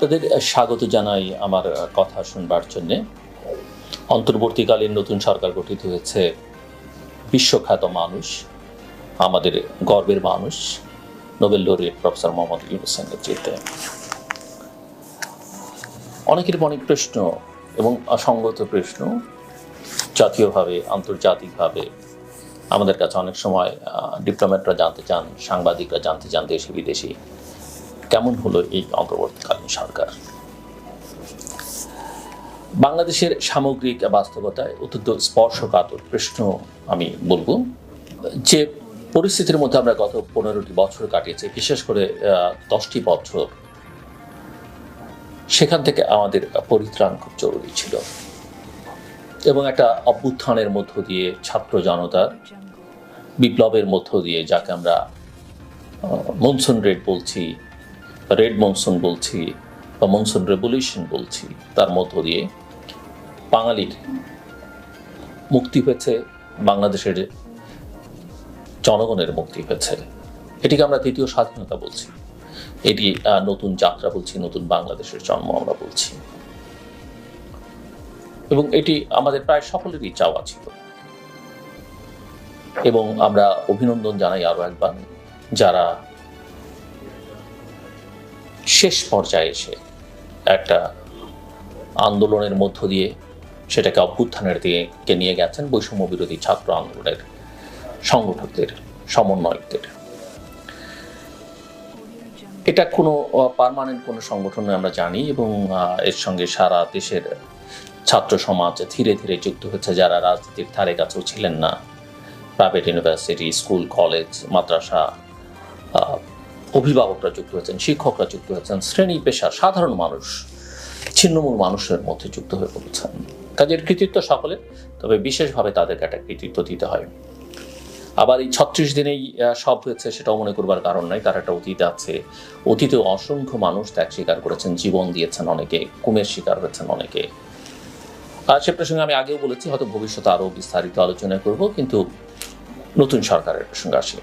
আপনাদের স্বাগত জানাই আমার কথা শুনবার জন্যে। অন্তর্বর্তীকালীন নতুন সরকার গঠিত হয়েছে। বিশ্বখ্যাত মানুষ, আমাদের গর্বের মানুষ, নোবেল লরিয়েট প্রফেসর মোহাম্মদ ইউনুসের নেতৃত্বে অনেকের অনেক প্রশ্ন এবং অসঙ্গত প্রশ্ন, জাতীয়ভাবে, আন্তর্জাতিকভাবে আমাদের কাছে অনেক সময় ডিপ্লোম্যাটরা জানতে চান, সাংবাদিকরা জানতে চান দেশি বিদেশি কেমন হলো এই অন্তর্বর্তীকালীন সরকার? বাংলাদেশের সামগ্রিক বাস্তবতায় অত্যন্ত স্পর্শকাতর প্রশ্ন আমি বলব, যে পরিস্থিতির মধ্যে আমরা গত পনেরোটি বছর কাটিয়েছি, বিশেষ করে দশটি বছর সেখান থেকে আমাদের পরিত্রাণ খুব জরুরি ছিল। এবং একটা অভ্যুত্থানের মধ্য দিয়ে ছাত্র জনতার বিপ্লবের মধ্য দিয়ে যাকে আমরা মনসুন রেড বলছি রেড মনসুন বলছি বা মনসুন রেভলিউশন বলছি, তার মধ্য দিয়ে বাঙালির মুক্তি হয়েছে, বাংলাদেশের জনগণের মুক্তি হয়েছে। এটিকে আমরা তৃতীয় স্বাধীনতা বলছি। এটি নতুন যাত্রা বলছি, নতুন বাংলাদেশের জন্ম আমরা বলছি। এবং এটি আমাদের প্রায় সকলেরই চাওয়া ছিল। এবং আমরা অভিনন্দন জানাই আরও একবার যারা শেষ পর্যায়ে এসে একটা আন্দোলনের মধ্য দিয়ে সেটাকে অভ্যুত্থানের দিকে নিয়ে গেছেন বৈষম্য বিরোধী ছাত্র আন্দোলনের সংগঠকদের, সমন্বয়কদের। এটা কোনো পার্মানেন্ট কোনো সংগঠন আমরা জানি এবং এর সঙ্গে সারা দেশের ছাত্র সমাজ ধীরে ধীরে যুক্ত হচ্ছে যারা রাজনীতির ধারে কাছেও ছিলেন না। প্রাইভেট ইউনিভার্সিটি স্কুল কলেজ মাদ্রাসা অভিভাবকরা যুক্ত হয়েছেন, শিক্ষকরা যুক্ত হয়েছেন, শ্রেণি পেশা সাধারণ মানুষ, ছিন্নমূল মানুষের মধ্যে যুক্ত হয়ে পড়েছেন। কাজের কৃতিত্ব সকলে তবে বিশেষভাবে তাদেরকে একটা কৃতিত্ব দিতে হয়। আবার এই ছত্রিশ দিনেই সব হয়েছে সেটাও মনে করবার কারণ নাই, তার একটা অতীত আছে। অতীতে অসংখ্য মানুষ ত্যাগ স্বীকার করেছেন, জীবন দিয়েছেন অনেকে, কুমের শিকার হয়েছেন অনেকে। আর সে প্রসঙ্গে আমি আগেও বলেছি, হয়তো ভবিষ্যতে আরও বিস্তারিত আলোচনা করব, কিন্তু নতুন সরকারের প্রসঙ্গে আসি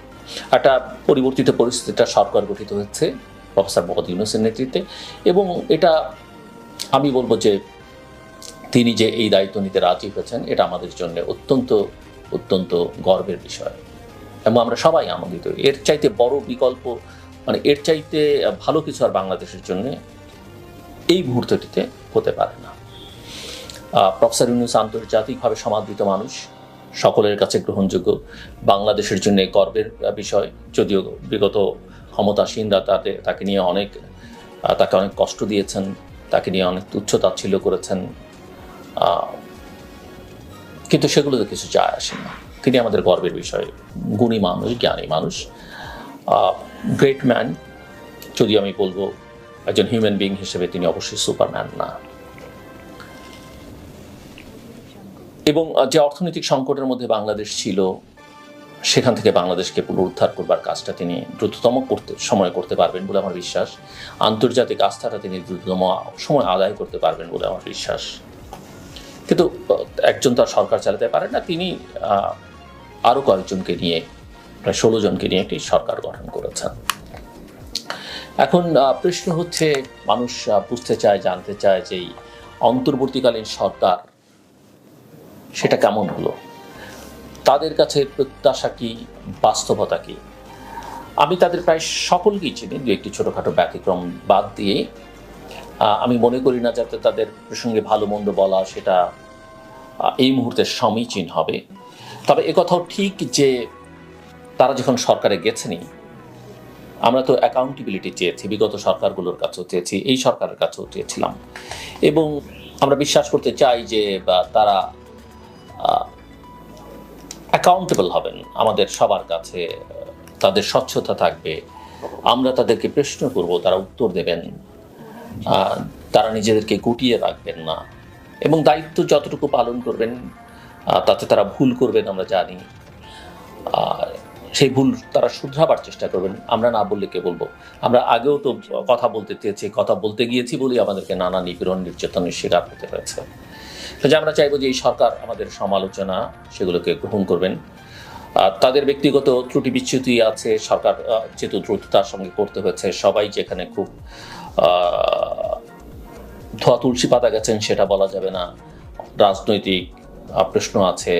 একটা পরিবর্তিত পরিস্থিতিটা সরকার গঠিত হচ্ছে, প্রফেসর মোহাম্মদ ইউনুসের নেতৃত্বে। এবং এটা আমি বলব যে তিনি যে এই দায়িত্ব নিতে রাজি হয়েছেন, এটা আমাদের জন্য অত্যন্ত অত্যন্ত গর্বের বিষয়। এবং আমরা সবাই আনন্দিত। এর চাইতে বড় বিকল্প মানে এর চাইতে ভালো কিছু আর বাংলাদেশের জন্য এই মুহূর্তটিতে হতে পারে না। প্রফেসর ইউনুস আন্তর্জাতিকভাবে সমাদৃত মানুষ। সকলের কাছে গ্রহণযোগ্য। বাংলাদেশের জন্য গর্বের বিষয়। যদিও বিগত ক্ষমতাসীনরা তাতে, তাকে নিয়ে অনেক তাকে অনেক কষ্ট দিয়েছেন, তাকে নিয়ে অনেক তুচ্ছ তাচ্ছিল্য করেছেন কিন্তু সেগুলোতে কিছু যায় আসে না। তিনি আমাদের গর্বের বিষয়। গুণী মানুষ, জ্ঞানী মানুষ। গ্রেট ম্যান যদি আমি বলব একজন হিউম্যান বিং হিসেবে তিনি অবশ্যই সুপারম্যান না। এবং যে অর্থনৈতিক সংকটের মধ্যে বাংলাদেশ ছিল, সেখান থেকে বাংলাদেশকে পুনরুদ্ধার করবার কাজটা তিনি দ্রুততম করতে, সময় করতে পারবেন বলে আমার বিশ্বাস। আন্তর্জাতিক আস্থাটা তিনি দ্রুততম সময় আদায় করতে পারবেন বলে আমার বিশ্বাস। কিন্তু একজন তার সরকার চালাতে পারেন না, তিনি আরও কয়েকজনকে নিয়ে, প্রায় ষোলো জনকে নিয়ে একটি সরকার গঠন করেছেন। এখন প্রশ্ন হচ্ছে, মানুষ বুঝতে চায়, জানতে চায় যে অন্তর্বর্তীকালীন সরকার সেটা কেমন হলো? তাদের কাছে প্রত্যাশা কি? বাস্তবতা কি? আমি তাদের প্রায় সকলকেই চিনি, দু একটি ছোটোখাটো ব্যতিক্রম বাদ দিয়ে। আমি মনে করি না যাতে তাদের প্রসঙ্গে ভালো মন্দ বলা সেটা এই মুহূর্তে সমীচীন হবে। তবে একথাও ঠিক যে তারা যখন সরকারে গেছেনি আমরা তো অ্যাকাউন্টেবিলিটি চেয়েছি, বিগত সরকারগুলোর কাছেও চেয়েছি, এই সরকারের কাছেও চেয়েছিলাম। এবং আমরা বিশ্বাস করতে চাই যে তারা অ্যাকাউন্টেবল হবেন। আমাদের সবার কাছে তাদের স্বচ্ছতা থাকবে। আমরা তাদেরকে প্রশ্ন করব, তারা উত্তর দেবেন। তারা নিজেদেরকে গুটিয়ে রাখবেন না। এবং দায়িত্ব যতটুকু পালন করবেন তাতে তারা ভুল করবেন আমরা জানি। সেই ভুল তারা শুধরাবার চেষ্টা করবেন। আমরা না বললে কে বলব? আমরা আগেও তো কথা বলতে চেয়েছি, কথা বলতে গিয়েছি বলেই আমাদেরকে নানা নিপীড়ন, নির্যাতনের শিকার হতে হয়েছে। কাজে আমরা চাইব যে এই সরকার আমাদের সমালোচনা সেগুলোকে গ্রহণ করবেন। তাদের ব্যক্তিগত ত্রুটি বিচ্যুতি আছে, সরকার যেহেতু দ্রুততার সঙ্গে করতে হয়েছে, সবাই যেখানে খুব ধোয়া তুলসী পাতা গেছেন সেটা বলা যাবে না। রাজনৈতিক প্রশ্ন আছে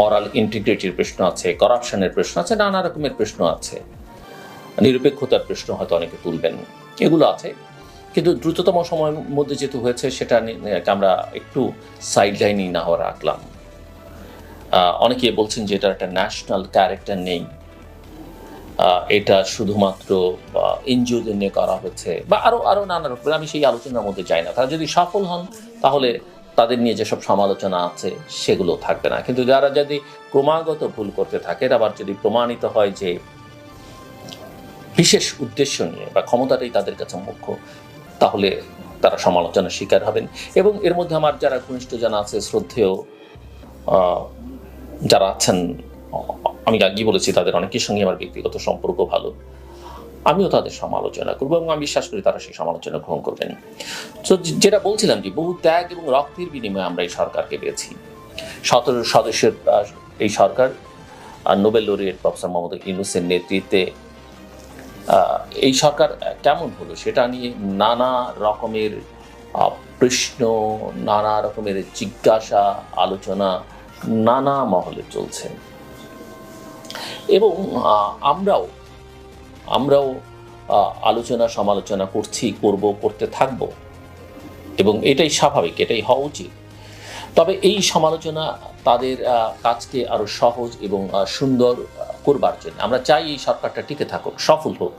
মরাল ইন্টিগ্রিটির প্রশ্ন আছে করাপশনের প্রশ্ন আছে, নানা রকমের প্রশ্ন আছে। নিরপেক্ষতার প্রশ্ন হয়তো অনেকে তুলবেন। এগুলো আছে। কিন্তু দ্রুততম সময়ের মধ্যে যেহেতু হয়েছে, সেটা আমরা একটু সাইড লাইনই না হওয়া রাখলাম। অনেকে বলছেন যে এটার একটা ন্যাশনাল ক্যারেক্টার নেই। এটা শুধুমাত্র এনজিওদের নিয়ে করা হয়েছে বা আরও আরও নানা রকম। আমি সেই আলোচনার মধ্যে যাই না। তারা যদি সফল হন, তাহলে তাদের নিয়ে যেসব সমালোচনা আছে, সেগুলো থাকবে না। কিন্তু যারা যদি ক্রমাগত ভুল করতে থাকে, আবার যদি প্রমাণিত হয় যে বিশেষ উদ্দেশ্য নিয়ে বা ক্ষমতাটাই তাদের কাছে মুখ্য তাহলে তারা সমালোচনার শিকার হবেন। এবং এর মধ্যে আমার যারা ঘনিষ্ঠ জানা আছে, শ্রদ্ধেয় যারা আছেন, আমি আগেই বলেছি তাদের অনেকের সঙ্গে আমার ব্যক্তিগত সম্পর্ক ভালো। আমিও তাদের সমালোচনা করব এবং আমি বিশ্বাস করি তারা সেই সমালোচনা গ্রহণ করবেন। তো যেটা বলছিলাম যে, বহু ত্যাগ এবং রক্তের বিনিময়ে আমরা এই সরকারকে পেয়েছি। সতেরো সদস্যের এই সরকার নোবেল লরিয়েট প্রফেসর মোহাম্মদ ইউনুসের নেতৃত্বে এই সরকার কেমন হলো? সেটা নিয়ে নানা রকমের প্রশ্ন, নানা রকমের জিজ্ঞাসা, আলোচনা নানা মহলে চলছে। এবং আমরাও আমরাও আলোচনা সমালোচনা করছি, করব, করতে থাকব। এবং এটাই স্বাভাবিক, এটাই হওয়া উচিত। তবে এই সমালোচনা তাদের কাজকে আরও সহজ এবং সুন্দর করবার জন্য। আমরা চাই এই সরকারটা টিকে থাকুক, সফল হোক।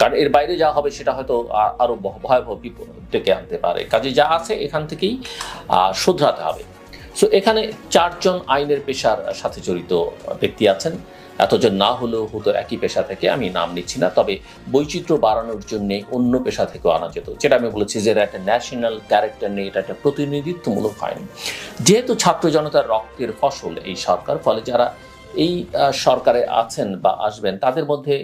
কারণ এর বাইরে যা হবে সেটা হয়তো আরও ভয়াবহ বিপদ ডেকে আনতে পারে। কাজে যা আছে এখান থেকেই শুধরাতে হবে। সো এখানে চারজন আইনের পেশার সাথে জড়িত ব্যক্তি আছেন। এতজন না হলেও হতো একই পেশা থেকে, আমি নাম নিচ্ছি না, তবে বৈচিত্র্য বাড়ানোর জন্য অন্য পেশা থেকেও আনা যেত। যেটা আমি বলেছি যে, এটা একটা ন্যাশনাল ক্যারেক্টার নেই এটা একটা প্রতিনিধিত্বমূলক আইন। যেহেতু ছাত্র জনতার রক্তের ফসল এই সরকার, ফলে যারা এই সরকারে আছেন বা আসবেন, তাদের মধ্যে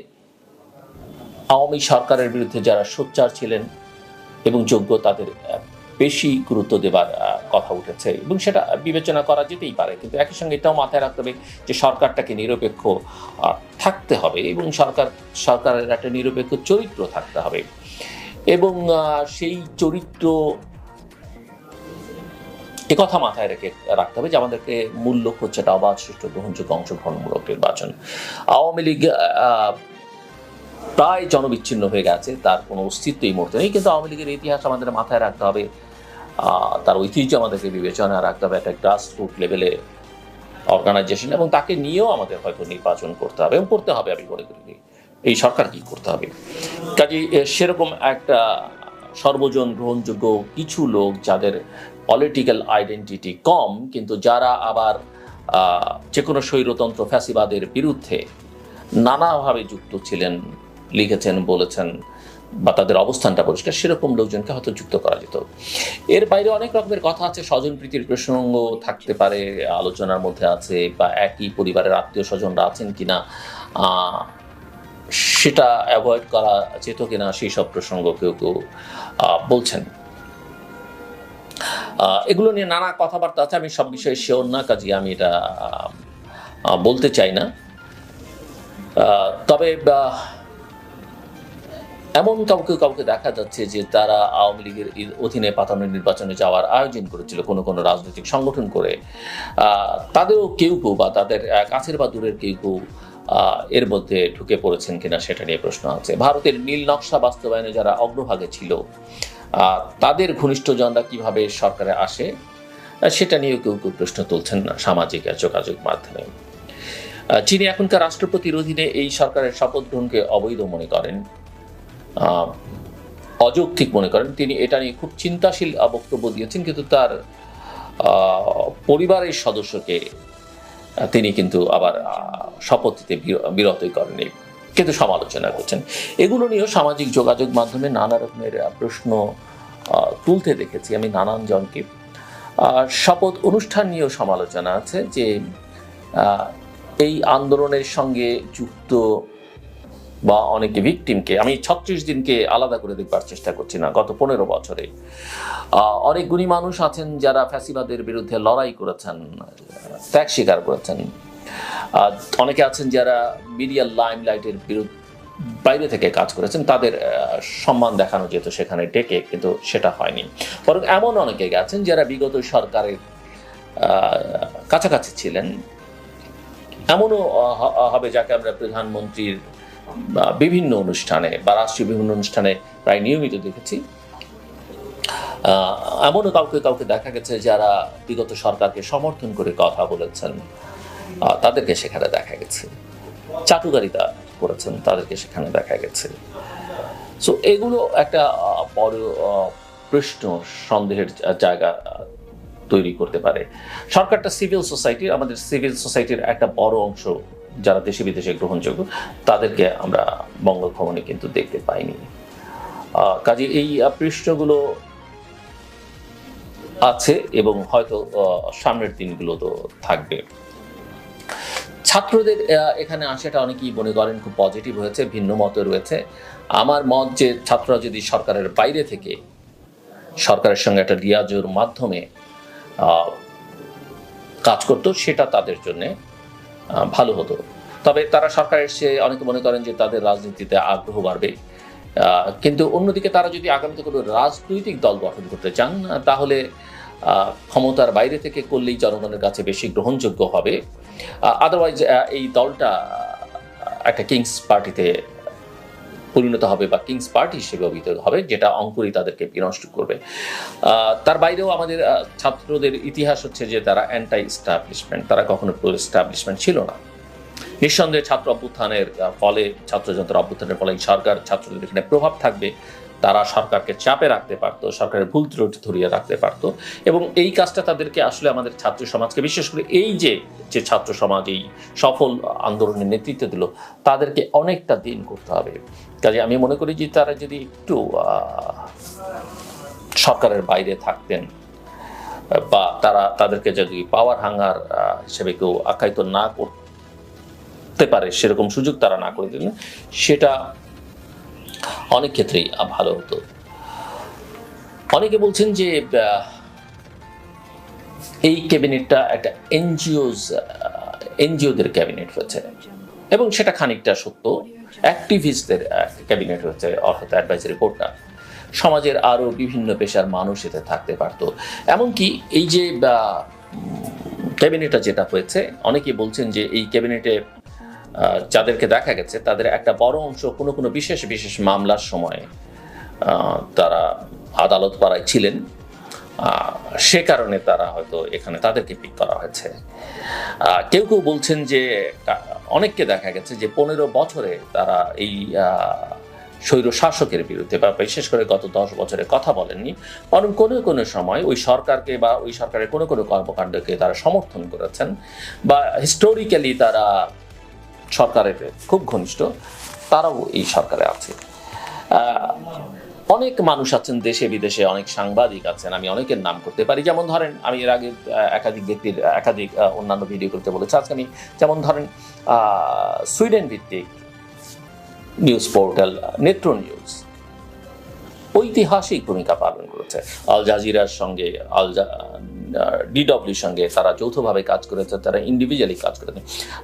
আওয়ামী সরকারের বিরুদ্ধে যারা সোচ্চার ছিলেন এবং যোগ্য তাদের বেশি গুরুত্ব দেবার কথা উঠেছে এবং সেটা বিবেচনা করা যেতেই পারে। কিন্তু একই সঙ্গে এটাও মাথায় রাখতে হবে যে সরকারটাকে নিরপেক্ষ থাকতে হবে এবং সরকার, সরকারের একটা নিরপেক্ষ চরিত্র থাকতে হবে। এবং সেই চরিত্র কথা মাথায় রেখে রাখতে হবে যে আমাদেরকে মূল লক্ষ্য হচ্ছে একটা অবাধ সুষ্ঠু গ্রহণযোগ্য, অংশগ্রহণমূলক নির্বাচন। আওয়ামী লীগ প্রায় জনবিচ্ছিন্ন হয়ে গেছে, তার কোনো অস্তিত্ব এই মুহূর্তে নেই, কিন্তু আওয়ামী লীগের ইতিহাস আমাদের মাথায় রাখতে হবে। তার ঐতিহ্য আমাদেরকে বিবেচনা রাখতে হবে, একটা গ্রাস রুট লেভেলে অর্গানাইজেশন এবং তাকে নিয়েও আমাদের হয়তো নির্বাচন করতে হবে, এবং করতে হবে আমি মনে করি। এই সরকার কি করতে হবে। কাজে সেরকম একটা সর্বজন গ্রহণযোগ্য কিছু লোক যাদের পলিটিক্যাল আইডেন্টিটি কম, কিন্তু যারা আবার যে কোনো স্বৈরতন্ত্র ফ্যাসিবাদের বিরুদ্ধে নানাভাবে যুক্ত ছিলেন, লিখেছেন, বলেছেন বা তাদের অবস্থানটা পরিষ্কার, সেরকম লোকজনকে হয়তো যুক্ত করা যেত। এর বাইরে অনেক রকমের কথা আছে, স্বজন প্রীতির প্রসঙ্গ থাকতে পারে, আলোচনার মধ্যে আছে বা একই পরিবারের আত্মীয় স্বজনরা আছেন কিনা সেটা অ্যাভয়েড করা যেত কিনা, সেই সব প্রসঙ্গ কেউ কেউ বলছেন। এগুলো নিয়ে নানা কথাবার্তা আছে, আমি সব বিষয়ে শিওর না, কাজে আমি এটা বলতে চাই না। তবে এমন কাউকে কাউকে দেখা যাচ্ছে যে তারা আওয়ামী লীগের অধীনে পাতানো নির্বাচনে যাওয়ার আয়োজন করেছিল, কোনো কোনো রাজনৈতিক সংগঠন করে। তাদেরও কেউ কেউ বা তাদের কাছের বা দূরের কেউ কেউ এর মধ্যে ঢুকে পড়েছেন কিনা সেটা নিয়ে প্রশ্ন আছে। ভারতের নীল নকশা বাস্তবায়নে যারা অগ্রভাগে ছিল তাদের ঘনিষ্ঠজনরা কীভাবে সরকারে আসে সেটা নিয়েও কেউ কেউ প্রশ্ন তুলছেন না সামাজিক যোগাযোগ মাধ্যমে। চীনে এখনকার রাষ্ট্রপতির অধীনে এই সরকারের শপথ গ্রহণকে অবৈধ মনে করেন অযৌক্তিক মনে করেন, তিনি এটা নিয়ে খুব চিন্তাশীল বক্তব্য দিয়েছেন, কিন্তু তার পরিবারের সদস্যকে তিনি কিন্তু আবার শপথ দিতে বির- বিরতই করেনি কিন্তু সমালোচনা করছেন। এগুলো নিয়েও সামাজিক যোগাযোগ মাধ্যমে নানা রকমের প্রশ্ন তুলতে দেখেছি আমি নানান জনকে। শপথ অনুষ্ঠান নিয়েও সমালোচনা আছে যে এই আন্দোলনের সঙ্গে যুক্ত বা অনেকে ভিকটিমকে, আমি ছত্রিশ দিনকে আলাদা করে দেখবার চেষ্টা করছি না, গত পনেরো বছরে। অনেক গুণী মানুষ আছেন যারা ফ্যাসিবাদের বিরুদ্ধে লড়াই করেছেন ত্যাগ স্বীকার করেছেন। অনেকে আছেন যারা মিডিয়া লাইম লাইটের বিরুদ্ধে বাইরে থেকে কাজ করেছেন, তাদের সম্মান দেখানো যেত সেখানে ডেকে, কিন্তু সেটা হয়নি। বরং এমন অনেকে গেছেন যারা বিগত সরকারের কাছাকাছি ছিলেন। এমনও হবে যাকে আমরা প্রধানমন্ত্রীর বিভিন্ন অনুষ্ঠানে, বা রাষ্ট্রীয় বিভিন্ন অনুষ্ঠানে প্রায় নিয়মিত দেখেছি। এমনও কাউকে কাউকে দেখা গেছে যারা বিগত সরকারকে সমর্থন করে কথা বলেছেন। তাদেরকে সেখানে দেখা গেছে। চাটুকারিতা করেছেন, তাদেরকে সেখানে দেখা গেছে। সো এগুলো একটা বড় প্রশ্ন, সন্দেহের জায়গা তৈরি করতে পারে। সরকারটা সিভিল সোসাইটি, আমাদের সিভিল সোসাইটির একটা বড় অংশ যারা দেশে বিদেশে গ্রহণযোগ্য, তাদেরকে আমরা বঙ্গভবনে কিন্তু দেখতে পাইনি। কাজে এই পৃষ্ঠগুলো আছে এবং হয়তো সামনের দিনগুলো তো থাকবে। ছাত্রদের এখানে আসাটা অনেকেই মনে করেন খুব পজিটিভ হয়েছে, ভিন্ন মত রয়েছে। আমার মত যে ছাত্ররা যদি সরকারের বাইরে থেকে সরকারের সঙ্গে একটা রিয়াজের মাধ্যমে কাজ করতো, সেটা তাদের জন্য ভালো হতো। তবে তারা সরকার এসে অনেকে মনে করেন যে তাদের রাজনীতিতে আগ্রহ বাড়বে। কিন্তু অন্যদিকে তারা যদি আগামীতে কোনো রাজনৈতিক দল গঠন করতে চান, তাহলে ক্ষমতার বাইরে থেকে করলেই জনগণের কাছে বেশি গ্রহণযোগ্য হবে। আদারওয়াইজ এই দলটা একটা কিংস পার্টিতে পরিণত হবে বা কিংস পার্টি হিসেবে অভিহিত হবে, যেটা অঙ্কুরই তাদেরকে বিনষ্ট করবে। তার বাইরেও আমাদের ছাত্রদের ইতিহাস হচ্ছে যে তারা অ্যান্টাই স্টাবলিশমেন্ট তারা কখনো প্রো এস্টাবলিশমেন্ট ছিল না। নিঃসন্দেহে ছাত্র অভ্যুত্থানের ফলে ছাত্রযন্ত্র অভ্যুত্থানের ফলে সরকার, ছাত্রদের এখানে প্রভাব থাকবে। তারা সরকারকে চাপে রাখতে পারতো, সরকারের ভুল ত্রুটি ধরিয়ে রাখতে পারতো এবং এই কাজটা তাদেরকে আসলে আমাদের ছাত্র সমাজকে, বিশেষ করে এই যে যে ছাত্র সমাজ এই সফল আন্দোলনের নেতৃত্ব দিল, তাদেরকে অনেকটা দিন করতে হবে। কাজে আমি মনে করি যে তারা যদি একটু সরকারের বাইরে থাকতেন বা তারা তাদেরকে যদি পাওয়ার হাঙ্গার হিসেবে কেউ আখ্যায়িত না করতে পারে, সেরকম সুযোগ তারা না করে দিলেন, সেটা অনেক ক্ষেত্রেই ভালো হতো। অনেকে বলছেন যে এই ক্যাবিনেটটা একটা এনজিওস এনজিওদের ক্যাবিনেট হয়েছে। এবং সেটা খানিকটা সত্য, অ্যাক্টিভিস্টদের ক্যাবিনেট হয়েছে, অর্থাৎ অ্যাডভাইজারি বোর্ডটা সমাজের আরও বিভিন্ন পেশার মানুষ এতে থাকতে পারতো। এমনকি এই যে ক্যাবিনেটটা যেটা হয়েছে অনেকে বলছেন যে এই ক্যাবিনেটে যাদেরকে দেখা গেছে, তাদের একটা বড় অংশ কোনো কোনো বিশেষ বিশেষ মামলার সময় তারা আদালত পাড়ায় ছিলেন। সে কারণে তারা হয়তো এখানে তাদেরকে পিক করা হয়েছে। কেউ কেউ বলছেন যে অনেককে দেখা গেছে যে পনেরো বছরে তারা এই স্বৈর শাসকের বিরুদ্ধে বা বিশেষ করে গত দশ বছরে কথা বলেননি। বরং কোনো কোনো সময় ওই সরকারকে বা ওই সরকারের কোনো কোনো কর্মকাণ্ডকে তারা সমর্থন করেছেন বা হিস্টোরিক্যালি তারা সরকারের খুব ঘনিষ্ঠ, তারাও এই সরকারে আছে। অনেক মানুষ আছেন দেশে, বিদেশে, অনেক সাংবাদিক আছেন, আমি অনেকের নাম করতে পারি। যেমন ধরেন, আমি এর আগে একাধিক ব্যক্তির, একাধিক অন্যান্য ভিডিও করতে বলেছি। আজকে আমি, যেমন ধরেন সুইডেন ভিত্তিক নিউজ পোর্টাল নেত্র নিউজ ঐতিহাসিক ভূমিকা পালন করেছে। আল জাজিরার সঙ্গে, আল ডিডব্লিউর সঙ্গে তারা যৌথভাবে কাজ করেছে, তারা ইন্ডিভিজুয়ালি কাজ করেছে।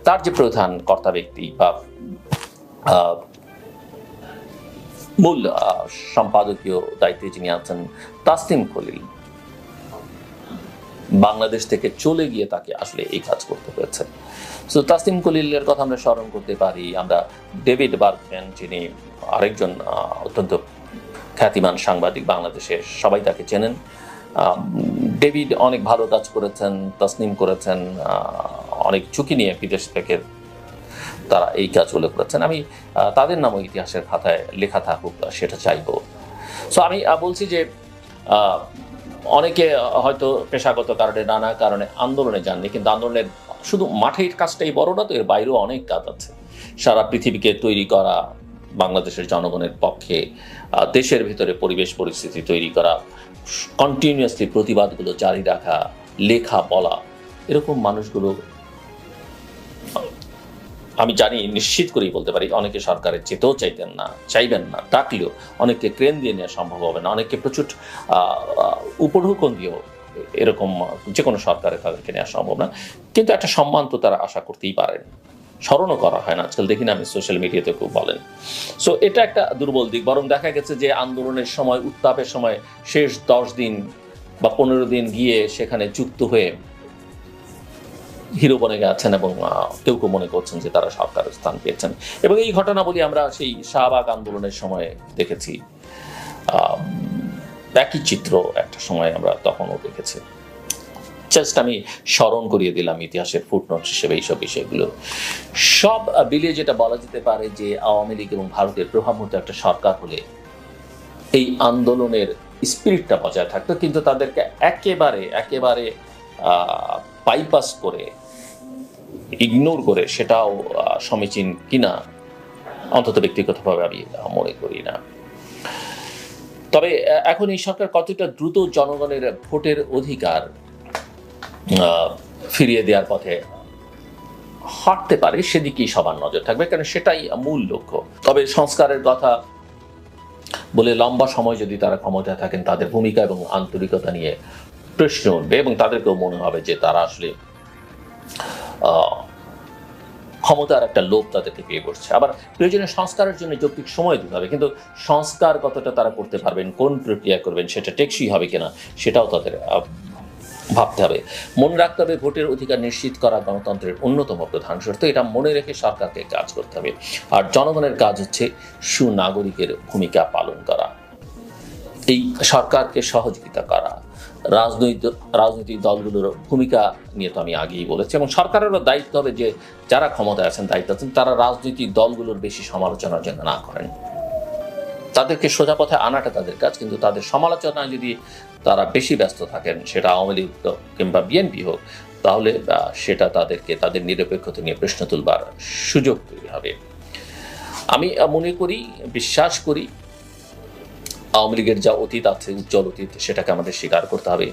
তার যে প্রধান কর্তা ব্যক্তি বা মূল সম্পাদকীয় দায়িত্বে যিনি আছেন তাসলিম খলিল, বাংলাদেশ থেকে চলে গিয়ে তাকে আসলে এই কাজ করতে হয়েছে। সো তাসলিম কলিলের কথা আমরা স্মরণ করতে পারি। আমরা ডেভিড বার্গম্যান যিনি আরেকজন অত্যন্ত খ্যাতিমান সাংবাদিক বাংলাদেশের সবাই তাকে চেনেন। ডেভিড অনেক ভালো কাজ করেছেন, তসনিম করেছেন অনেক ঝুঁকি নিয়ে বিদেশ থেকে তারা এই কাজগুলো করেছেন। আমি তাদের নামও ইতিহাসের খাতায় লেখা থাকুক সেটা চাইব। সো আমি বলছি যে অনেকে হয়তো পেশাগত কারণে, নানা কারণে আন্দোলনে যাননি, কিন্তু আন্দোলনের শুধু মাঠের কাজটাই বড় না, তো এর বাইরেও অনেক কাজ আছে। সারা পৃথিবীকে তৈরি করা বাংলাদেশের জনগণের পক্ষে দেশের ভিতরে পরিবেশ পরিস্থিতি তৈরি করা কন্টিনিউয়াসলি প্রতিবাদগুলো জারি রাখা, লেখা, বলা, এরকম মানুষগুলো, আমি জানি, নিশ্চিত করেই বলতে পারি, অনেকে সরকারের যেতেও চাইতেন না, চাইবেন না ডাকলেও অনেককে ক্রেন দিয়ে নেওয়া সম্ভব হবে না, অনেককে প্রচুর উপঢৌকন দিয়েও এরকম যে কোনো সরকারে তাদেরকে নেওয়া সম্ভব না, কিন্তু একটা সম্মান তো তারা আশা করতেই পারেন। স্মরণও করা হয় না। আজকাল দেখি না, আমি সোশ্যাল মিডিয়াতে খুব বলেন। সো এটা একটা দুর্বল দিক। বরং দেখা গেছে যে আন্দোলনের সময়, উত্তাপের সময় শেষ দশ দিন বা পনেরো দিন গিয়ে সেখানে যুক্ত হয়ে হিরো বনে গেছেন এবং কেউ কেউ মনে করছেন যে তারা সরকারের স্থান পেয়েছেন। এবং এই ঘটনাবলী আমরা সেই শাহবাগ আন্দোলনের সময় দেখেছি। একই চিত্র একটা সময় আমরা তখনও দেখেছি। জাস্ট আমি স্মরণ করিয়ে দিলাম ইতিহাসের ফুটনোট হিসেবে এইসব বিষয়গুলো। সব বিলিয়ে যেটা বলা যেতে পারে যে আওয়ামী লীগ এবং ভারতের প্রভাবমূর্ত একটা সরকার হলে এই আন্দোলনের স্পিরিটটা বজায় থাকতো, কিন্তু তাদেরকে একেবারে একেবারে বাইপাস করে ইগনোর করে সেটাও সমীচীন কিনা অন্তত ব্যক্তিগতভাবে আমি মনে করি না। তবে এখন এই সরকার কতটা দ্রুত জনগণের ভোটের অধিকার ফিরিয়ে দেওয়ার পথে হাঁটতে পারে, সেদিকেই সবার নজর থাকবে, কারণ সেটাই মূল লক্ষ্য। তবে সংস্কারের কথা বলে লম্বা সময় যদি তারা ক্ষমতায় থাকেন, তাদের ভূমিকা এবং আন্তরিকতা নিয়ে প্রশ্ন উঠবে এবং তাদেরকেও মনে হবে যে তারা আসলে ক্ষমতার একটা লোভ তাদেরকে পেয়ে পড়ছে। আবার প্রয়োজনীয় সংস্কারের জন্য যৌক্তিক সময় দিতে হবে, কিন্তু সংস্কার কতটা তারা করতে পারবেন, কোন প্রক্রিয়া করবেন, সেটা টেকসই হবে কিনা, সেটাও তাদের ভাবতে হবে। মনে রাখতে হবে, ভোটের অধিকার নিশ্চিত করা গণতন্ত্রের অন্যতম প্রধান শর্ত। এটা মনে রেখে সরকারকে কাজ করতে হবে। আর জনগণের কাজ হচ্ছে সুনাগরিকের ভূমিকা পালন করা। এই সরকারকে সহযোগিতা করা। রাজনৈতিক রাজনৈতিক দলগুলোর ভূমিকা নিয়ে তো আমি আগেই বলেছি এবং সরকারেরও দায়িত্ব হবে যে যারা ক্ষমতায় আছেন, দায়িত্ব আছেন, তারা রাজনৈতিক দলগুলোর বেশি সমালোচনার জন্য না করেন। তাদেরকে সোজা পথে আনাটা তাদের কাজ, কিন্তু তাদের সমালোচনায় যদি তারা বেশি ব্যস্ত থাকেন, সেটা আওয়ামী লীগ কিংবা বিএনপি হোক, তাহলে সেটা তাদেরকে, তাদের নিরপেক্ষতা নিয়ে প্রশ্ন তুলবার সুযোগ তৈরি হবে। আমি মনে করি, বিশ্বাস করি, আওয়ামী লীগের যা অতীত আছে, উজ্জ্বল অতীত, সেটাকে আমাদের স্বীকার করতে হবে।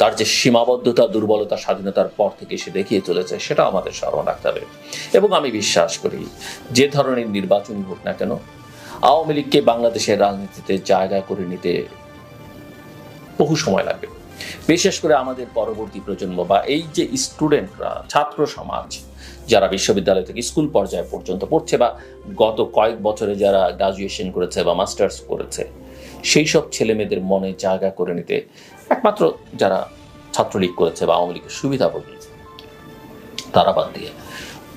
তার যে সীমাবদ্ধতা, দুর্বলতা, স্বাধীনতার পর থেকে সে দেখিয়ে চলেছে সেটা আমাদের স্মরণ রাখতে হবে। এবং আমি বিশ্বাস করি, যে ধরনের নির্বাচনই হোক না কেন, আওয়ামী লীগকে বাংলাদেশের রাজনীতিতে জায়গা করে নিতে বহু সময় লাগবে। বিশেষ করে আমাদের পরবর্তী প্রজন্ম বা এই যে স্টুডেন্টরা, ছাত্র সমাজ, যারা বিশ্ববিদ্যালয় থেকে স্কুল পর্যায়ে পর্যন্ত পড়ছে বা গত কয়েক বছরে যারা গ্রাজুয়েশন করেছে বা মাস্টার্স করেছে, সেই সব ছেলেমেয়েদের মনে জায়গা করে নিতে একমাত্র যারা ছাত্রলীগ করেছে বা আওয়ামী লীগের সুবিধা তারা বাদ দিয়ে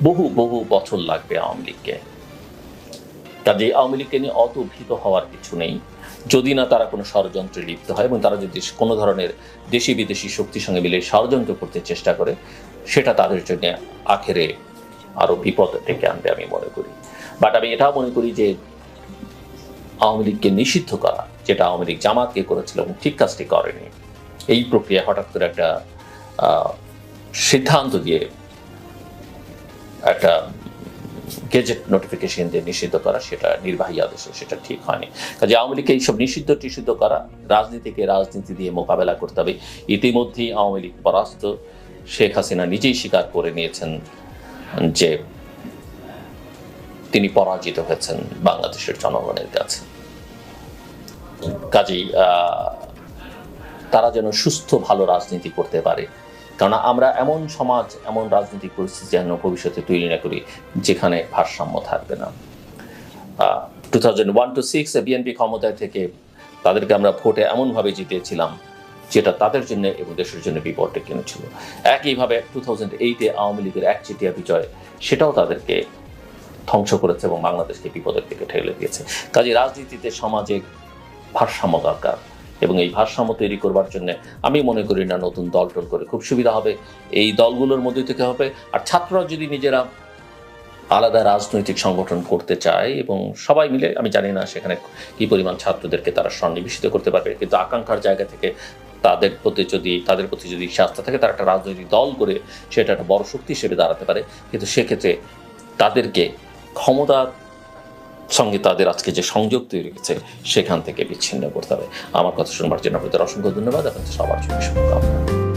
বহু বহু বছর লাগবে আওয়ামী লীগকে। কাজে আওয়ামী লীগকে নিয়ে অত ভীত হওয়ার কিছু নেই। যদি না তারা কোনো ষড়যন্ত্রে লিপ্ত হয় এবং তারা যদি কোনো ধরনের দেশি বিদেশি শক্তির সঙ্গে মিলে ষড়যন্ত্র করতে চেষ্টা করে, সেটা তাদের জন্য আখেরে আরও বিপদ ডেকে আনবে আমি মনে করি। বাট আমি এটাও মনে করি যে আওয়ামী লীগকে নিষিদ্ধ করা, যেটা আওয়ামী লীগ জামাতকে করেছিল এবং ঠিক কাজটি করেনি, এই প্রক্রিয়া হঠাৎ করে একটা সিদ্ধান্ত দিয়ে একটা গেজেট নোটিফিকেশন দিয়ে নিষিদ্ধ করা, সেটা নির্বাহী আদেশে সেটা ঠিক হয়নি। কাজে আওয়ামী লীগকে এইসব নিষিদ্ধ টিষিদ্ধ করা, রাজনীতিকে রাজনীতি দিয়ে মোকাবেলা করতে হবে। ইতিমধ্যেই আওয়ামী লীগ পরাস্ত। শেখ হাসিনা নিজেই স্বীকার করে নিয়েছেন যে তিনি পরাজিত হয়েছেন বাংলাদেশের জনগণের কাছে। কাজেই তারা যেন সুস্থ, ভালো রাজনীতি করতে পারে। কারণ আমরা এমন সমাজ, এমন রাজনৈতিক পরিস্থিতি যেন ভবিষ্যতে তৈরি না করি, যেখানে ভারসাম্য থাকবে না। Two thousand one to six BNP ক্ষমতায় থেকে তাদেরকে আমরা ভোটে এমনভাবে জিতিয়েছিলাম, যেটা তাদের জন্য এবং দেশের জন্য বিপদ ডেকে এনেছিল একইভাবে টু থাউজেন্ড এইটে আওয়ামী লীগের এক একচেটিয়া বিজয়, সেটাও তাদেরকে ধ্বংস করেছে এবং বাংলাদেশকে বিপদের দিকে ঠেলে দিয়েছে। কাজে রাজনীতিতে সমাজে ভারসাম্য দরকার। এবং এই ভারসাম্য তৈরি করবার জন্য আমি মনে করি না নতুন দল টল করে। খুব সুবিধা হবে। এই দলগুলোর মধ্যে থেকে হবে। আর ছাত্ররা যদি নিজেরা আলাদা রাজনৈতিক সংগঠন করতে চায় এবং সবাই মিলে, আমি জানি না সেখানে কি পরিমাণ ছাত্রদেরকে তারা সন্নিবেশিত করতে পারবে, কিন্তু আকাঙ্ক্ষার জায়গা থেকে তাদের প্রতি যদি, তাদের প্রতি যদি ইচ্ছা থাকে, তারা একটা রাজনৈতিক দল করে সেটা একটা বড় শক্তি হিসেবে দাঁড়াতে পারে। কিন্তু সেক্ষেত্রে তাদেরকে ক্ষমতার সঙ্গে তাদের আজকে যে সংযোগ তৈরি হয়েছে, সেখান থেকে বিচ্ছিন্ন করতে হবে। আমার কথা শুনবার জন্য আপনাদের অসংখ্য ধন্যবাদ। আপনাদের সবার জন্য শুভকামনা।